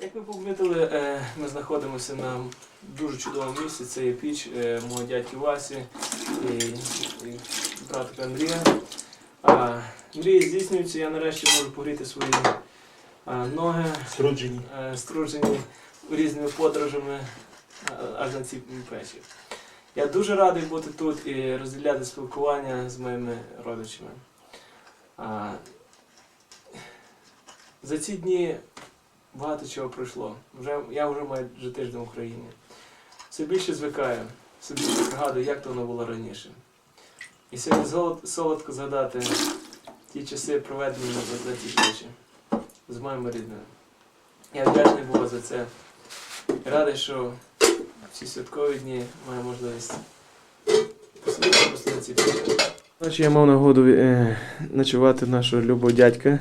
Як ви помітили, е, ми знаходимося на дуже чудовому місці. Це є піч е, мого дядьки Васі і, і братика Андрія. А, Мрії здійснюються, я нарешті можу погріти свої а, ноги, Струджені. е, струджені різними подорожами аж на цій печі. Я дуже радий бути тут і розділяти спілкування з моїми родичами. А, за ці дні багато чого пройшло. Вже, я вже майже тиждень в Україні. Все більше звикаю, все більше пригадую, як то воно було раніше. І сьогодні солодко згадати ті часи, проведені на, ті печі з моїми рідними. Я вдячний Богу за це. І радий, що в ці святкові дні маю можливість посеред ці печі. Я мав нагоду е, ночувати нашого любого дядька.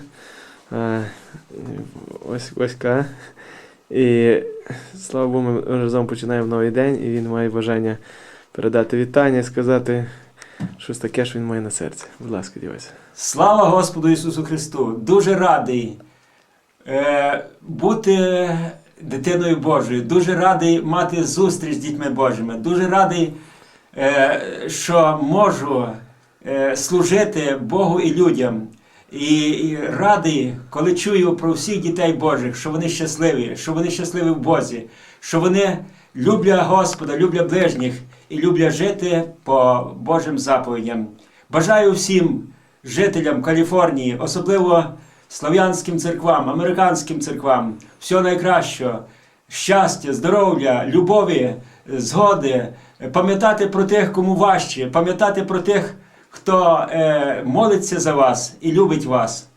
Е, ось Васька. І слава Богу, ми разом починаємо новий день, і він має бажання передати вітання і сказати щось таке, що він має на серці. Будь ласка, дівайся. Слава Господу Ісусу Христу! Дуже радий е, бути дитиною Божою. Дуже радий мати зустріч з дітьми Божими. Дуже радий, е, що можу е, служити Богу і людям. І, радий, коли чую про всіх дітей Божих, що вони щасливі, що вони щасливі в Бозі, що вони люблять Господа, люблять ближніх і люблять жити по Божим заповідям. Бажаю всім жителям Каліфорнії, особливо слав'янським церквам, американським церквам, всього найкращого, щастя, здоров'я, любові, згоди, пам'ятати про тих, кому важче, пам'ятати про тих, хто е, молиться за вас і любить вас.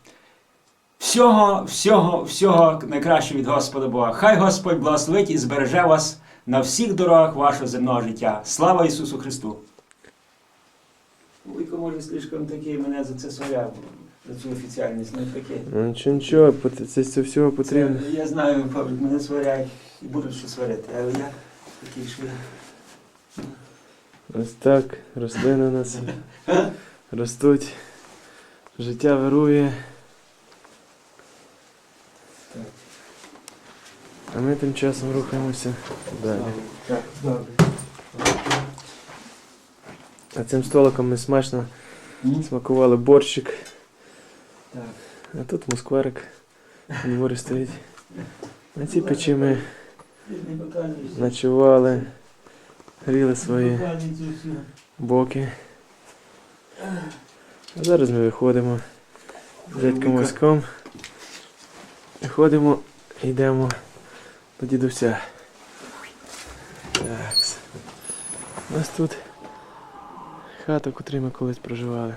Всього, всього, всього найкращого від Господа Бога. Хай Господь благословить і збереже вас на всіх дорогах вашого земного життя. Слава Ісусу Христу! Вуйко, може, слишком такий мене за це сваряв, за цю офіціальність, не таке. Ну нічого, нічого, це, це всього Це, я знаю, Павлік, мене сваряють і будуть ще сварити, але я такий швидкий. Ось так, рослини у нас ростуть, життя вирує. А ми тим часом рухаємося далі. А цим столиком ми смачно смакували борщик, а тут мускварик на дворі стоїть. На цій печі ми ночували, гріли свої боки. А зараз ми виходимо з дядьком. Васьком. Виходимо, йдемо до дідуся. Так. У нас тут хата, в котрій ми колись проживали.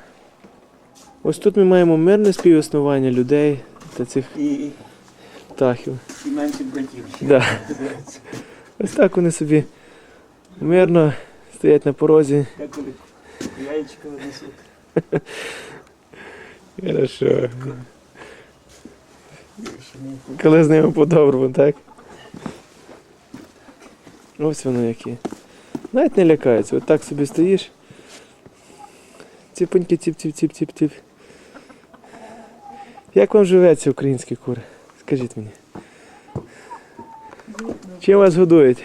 Ось тут ми маємо мирне співіснування людей та цих І, птахів. і менше братів. Да. Ось так вони собі мирно стоять на порозі. Я коли яєчко несуть. Хорошо. Коли з ними по-доброму, так? Ось воно які. Навіть не лякаються. От так собі стоїш. Ціпоньки ціп ціп ціп ціп ціп. Як вам живеться українські кури? Скажіть мені. Чим вас годують?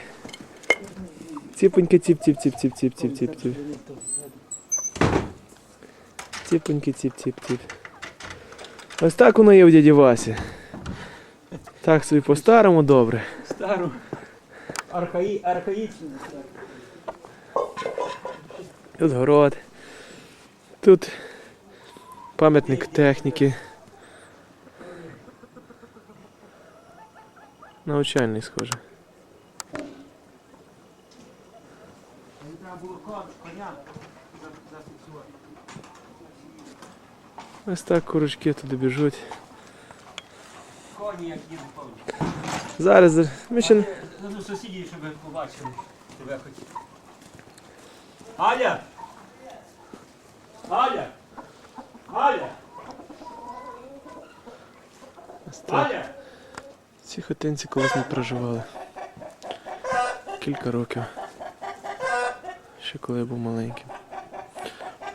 Ціпоньки ціп ціп ціп ціп ціп ціп ціп ціп. Ціпоньки ціп ціп ціп. Ось так воно є в дяді Васі. Так собі по-старому добре. Стару. Архаї, архаїчну. Тут город. Тут пам'ятник техніки. Навчальний схоже. Треба було коня зафіксувати. Ось так курочки туди біжуть. Коні, як їду Павло. Зараз ми ще. Ну, сусідів, щоб побачили тебе хоч. Аля! Аля! Аля! Ось так. Аля! Ці хатинці колись ми проживали. Кілька років. Ще коли я був маленьким.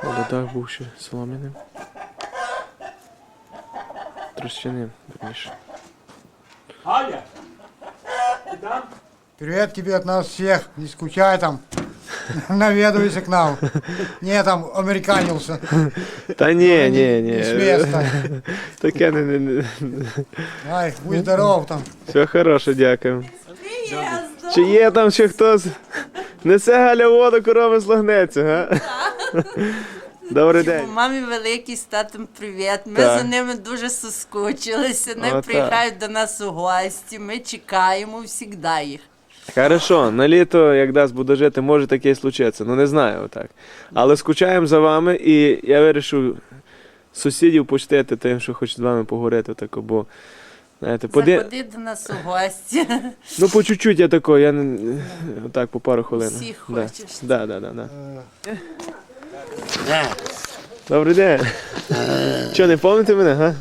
Але дах був ще солом'яним. Трощиним, верніше. Аля! Привет тебе от нас всех. Не скучай там. Наведывайся к нам. Не там американился. Та ні, ні, ні. Не с места. Таке не, не, не. Ай, будь здоров там. Все хороше, дякую. Чи є там ще хтось? Несе Галя воду, корови слогнеться, га? Добрий день. Мамі великий з татом привіт. Ми Так. за ними дуже соскучилися. Вони Отак. приїжджають до нас у гості. Ми чекаємо завжди їх. Хорошо, на літо, як дасть буде жити, може таке і случиться. Ну не знаю отак. Але скучаємо за вами і я вирішив сусідів почтити тим, що хочуть з вами поговорити, так, бо. Знаєте, поди... Заходи до нас у гості. Ну, по чуть-чуть я тако, я не так по пару хвилин. Всіх да. хочеш. Да, да, да, да. Добрий день. Що, не пам'ятаєте мене, га?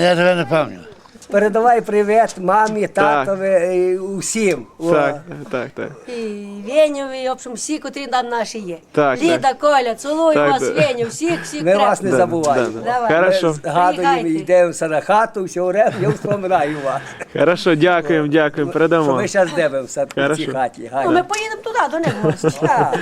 Я тебе не пам'ятаю. Передавай привіт мамі, татові, і усім. О. Так, так, так. І Венєві, в общем, всі, котрі там наші є. Так, Ліда, Коля, цілую Так, вас, так. Веню, всіх, всіх Ми вас не Да, забуваємо. да, да. Давай. Хорошо, Згадуємо, Приїхайте. йдемо на хату, все время, я вспоминаю вас. хорошо, дякуємо, дякуємо, Що передамо. ми зараз дивимося в цій Хорошо. хаті. Ну, ми поїдемо туди, до них. в гості. Так.